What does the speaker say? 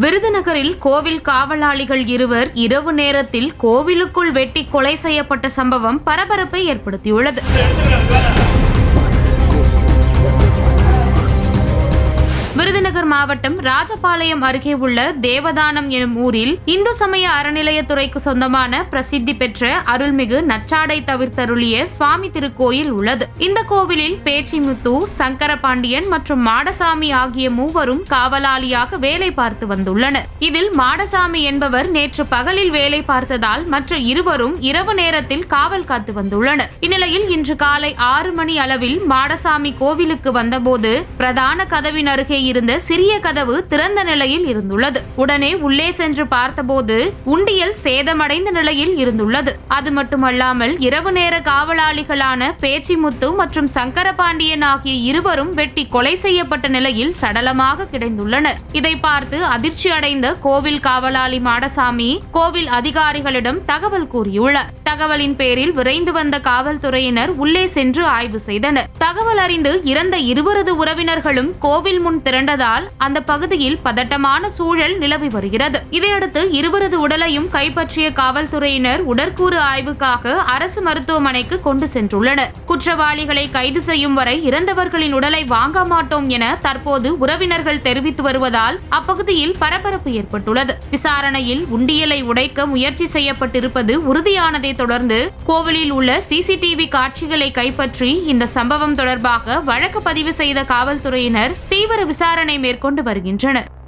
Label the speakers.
Speaker 1: விருதுநகரில் கோவில் காவலாளிகள் இருவர் இரவு நேரத்தில் கோவிலுக்குள் வெட்டி கொலை செய்யப்பட்ட சம்பவம் பரபரப்பை ஏற்படுத்தியுள்ளது. விருதுநகர் மாவட்டம் ராஜபாளையம் அருகே உள்ள தேவதானம் எனும் ஊரில் இந்து சமய அறநிலையத்துறைக்கு சொந்தமான பிரசித்தி பெற்ற அருள்மிகு நச்சாடை தவிர்த்தருளிய சுவாமி திருக்கோயில் உள்ளது. இந்த கோவிலில் பேச்சிமுத்து சங்கரபாண்டியன் மற்றும் மாடசாமி ஆகிய மூவரும் காவலாளியாக வேலை பார்த்து வந்துள்ளனர். இதில் மாடசாமி என்பவர் நேற்று பகலில் வேலை பார்த்ததால் மற்ற இருவரும் இரவு நேரத்தில் காவல் காத்து வந்துள்ளனர். இந்நிலையில் இன்று காலை ஆறு மணி அளவில் மாடசாமி கோவிலுக்கு வந்தபோது பிரதான கதவின் அருகே இருந்த சிறிய கதவு திறந்த நிலையில் இருந்துள்ளது. உடனே உள்ளே சென்று பார்த்தபோது உண்டியல் சேதமடைந்த நிலையில் இருந்துள்ளது. அது மட்டுமல்லாமல் இரவு நேர காவலாளிகளான பேச்சிமுத்து மற்றும் சங்கரபாண்டியன் ஆகிய இருவரும் வெட்டி கொலை செய்யப்பட்ட நிலையில் சடலமாக கிடைந்துள்ளனர். இதை பார்த்து அதிர்ச்சி அடைந்த கோவில் காவலாளி மாடசாமி கோவில் அதிகாரிகளிடம் தகவல் கூறியுள்ளார். தகவலின் பேரில் விரைந்து வந்த காவல்துறையினர் உள்ளே சென்று ஆய்வு செய்தனர். தகவல் அறிந்து இறந்த இருவரது உறவினர்களும் கோவில் முன் திரண்டதால் அந்த பகுதியில் பதட்டமான சூழல் நிலவி வருகிறது. இதையடுத்து இருவரது உடலையும் கைப்பற்றிய காவல்துறையினர் உடற்கூறு ஆய்வுக்காக அரசு மருத்துவமனைக்கு கொண்டு சென்றுள்ளனர். குற்றவாளிகளை கைது செய்யும் வரை இறந்தவர்களின் உடலை வாங்க மாட்டோம் என தற்போது உறவினர்கள் தெரிவித்து வருவதால் அப்பகுதியில் பரபரப்பு ஏற்பட்டுள்ளது. விசாரணையில் உண்டியலை உடைக்க முயற்சி செய்யப்பட்டிருப்பது உறுதியானதை தொடர்ந்து கோவிலில் உள்ள சிசிடிவி காட்சிகளை கைப்பற்றி இந்த சம்பவம் தொடர்பாக வழக்கு பதிவு செய்த காவல்துறையினர் தீவிர விசாரணை மேற்கொண்டு வருகின்றனர்.